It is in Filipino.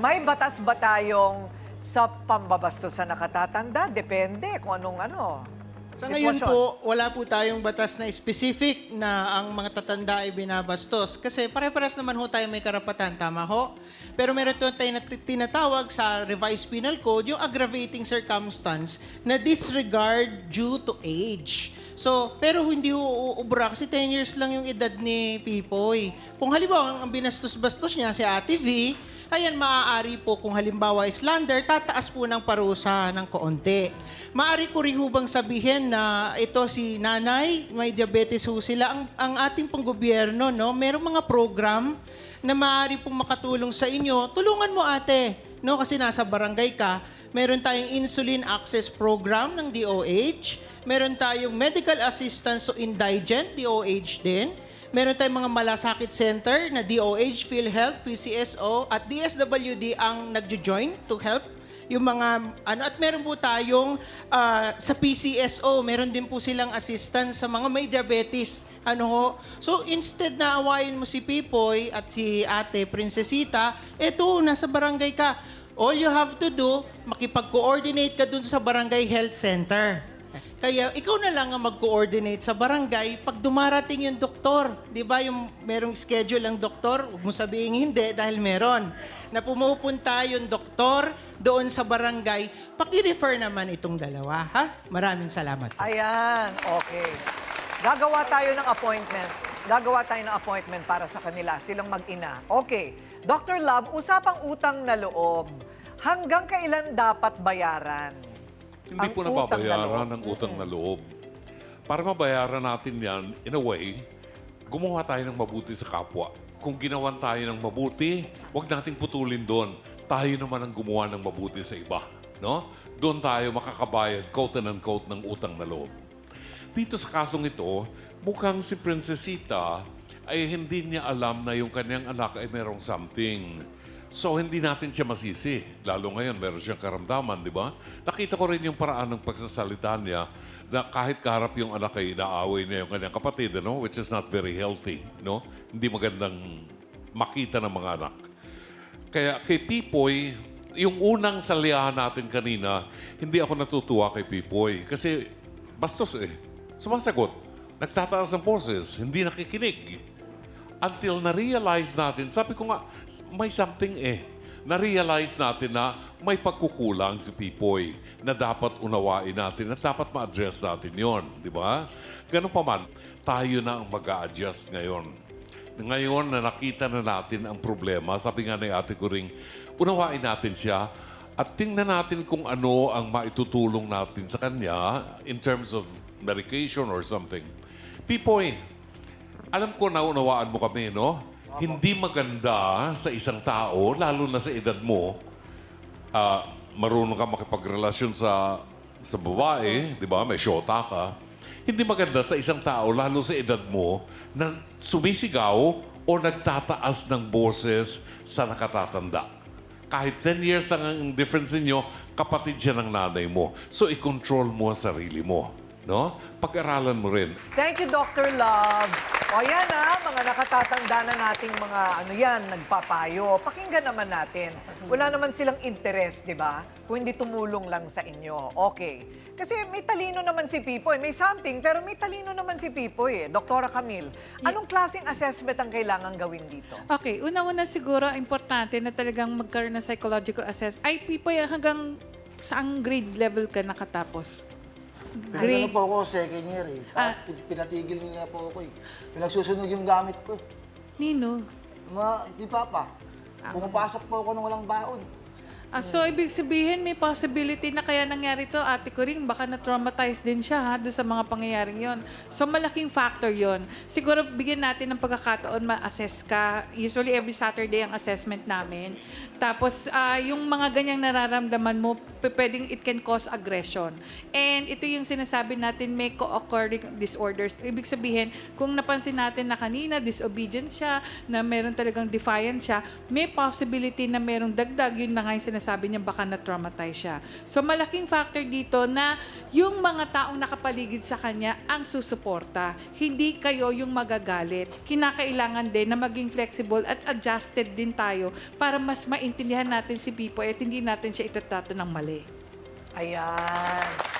May batas ba tayong sa pambabastos sa nakatatanda? Depende kung anong ano. Sa ngayon sitwasyon. po, wala po tayong batas na specific na ang mga tatanda ay binabastos. Kasi pare-pares naman ho tayo may karapatan, tama ho? Pero meron po tayo na tinatawag sa revised penal code, yung aggravating circumstance na disregard due to age. So, pero hindi ho uubra kasi 10 years lang yung edad ni Pipoy. Kung halimbawa, ang binastos-bastos niya si Ate V, Ayan, maaari po kung halimbawa slander, tataas po ng parusa ng koonti. Maaari ko rin hubang sabihin na ito si nanay, may diabetes ho sila. Ang, ang ating pong gobyerno, no, merong mga program na maaari pong makatulong sa inyo. Tulungan mo ate, no, kasi nasa barangay ka. Meron tayong insulin access program ng DOH. Meron tayong medical assistance to indigent, DOH din. Meron tayong mga malasakit center na DOH, PhilHealth, PCSO at DSWD ang nagjo-join to help yung mga ano at meron po tayong ah, sa PCSO, meron din po silang assistance sa mga may diabetes. Ano ho? So instead na awayin mo si Pipoy at si Ate Princesita, eto nasa barangay ka. All you have to do, makipag-coordinate ka dun sa barangay health center. Kaya ikaw na lang ang mag-coordinate sa barangay pag dumarating yung doktor. Di ba yung merong schedule ang doktor? Huwag mo sabihin hindi dahil meron. Na pumupunta yung doktor doon sa barangay, paki-refer naman itong dalawa. Ha? Maraming salamat. Ayan, okay. Gagawa tayo ng appointment. Gagawa tayo ng appointment para sa kanila, silang mag-ina. Okay. Dr. Love, usapang utang na loob. Hanggang kailan dapat bayaran? Hindi ang po nababayaran ng utang na loob. Para mabayaran natin yan, in a way, gumawa tayo ng mabuti sa kapwa. Kung ginawan tayo ng mabuti, huwag nating putulin doon. Tayo naman ang gumawa ng mabuti sa iba. No? Doon tayo makakabayad, quote and unquote, ng utang na loob. Dito sa kasong ito, mukhang si Princesita ay hindi niya alam na yung kanyang anak ay merong something. So, hindi natin siya masisi. Lalo ngayon, meron siyang karamdaman, di ba? Nakita ko rin yung paraan ng pagsasalita niya na kahit kaharap yung anak ay inaaway niya yung kanyang kapatid, ano? which is not very healthy. No? Hindi magandang makita ng mga anak. Kaya kay Pipoy, yung unang salihan natin kanina, hindi ako natutuwa kay Pipoy. Kasi bastos eh. Sumasagot. Nagtataas ng boses. Hindi nakikinig. Until na-realize natin, sabi ko nga, may something eh. Na-realize natin na may pagkukulang si Pipoy na dapat unawain natin at dapat ma-address natin yon, di ba? Ganun pa man, tayo na ang mag adjust ngayon. Ngayon na nakita na natin ang problema, sabi nga ni ate ko ring, unawain natin siya at tingnan natin kung ano ang maitutulong natin sa kanya in terms of medication or something. Pipoy, alam ko na unawaan mo kami, no? Hindi maganda sa isang tao, lalo na sa edad mo, ah, marunong ka makipagrelasyon sa sa babae, di ba? May syota ka. Hindi maganda sa isang tao, lalo sa edad mo, na sumisigaw o nagtataas ng boses sa nakatatanda. Kahit 10 years lang ang difference ninyo, kapatid siya ng nanay mo. So, i-control mo ang sarili mo. No? Pag-aralan mo rin. Thank you, Dr. Love. O yan ha, mga nakatatanda na nating mga ano yan, nagpapayo. Pakinggan naman natin. Wala naman silang interest, di ba? Kung hindi tumulong lang sa inyo. Okay. Kasi may talino naman si Pipoy. May something, pero may talino naman si Pipoy eh. Doktora Camille, anong klaseng assessment ang kailangan gawin dito? Okay, una-una siguro, importante na talagang magkaroon ng psychological assessment. Ay, Pipoy, hanggang saang grade level ka nakatapos? Pero ano po ako, second year eh. Tapos Ah. pin- pinatigil nila po ako eh. Pinagsusunog yung gamit ko eh. Nino? Mga, di pa pa. Ah. Pumapasok po ako ng walang baon. Ah, so, ibig sabihin, may possibility na kaya nangyari to, ate ko rin, baka na-traumatize din siya ha, doon sa mga pangyayaring yon. So, malaking factor yon. Siguro, bigyan natin ng pagkakataon, ma-assess ka. Usually, every Saturday ang assessment namin. Tapos, ah, yung mga ganyang nararamdaman mo, p- pwedeng it can cause aggression. And ito yung sinasabi natin, may co-occurring disorders. Ibig sabihin, kung napansin natin na kanina, disobedient siya, na meron talagang defiant siya, may possibility na merong dagdag, yun na nga yung sinasabi niya baka na-traumatize siya. So malaking factor dito na yung mga taong nakapaligid sa kanya ang susuporta. Hindi kayo yung magagalit. Kinakailangan din na maging flexible at adjusted din tayo para mas maintindihan natin si Pipoy at hindi natin siya itatrato ng mali. Ayan.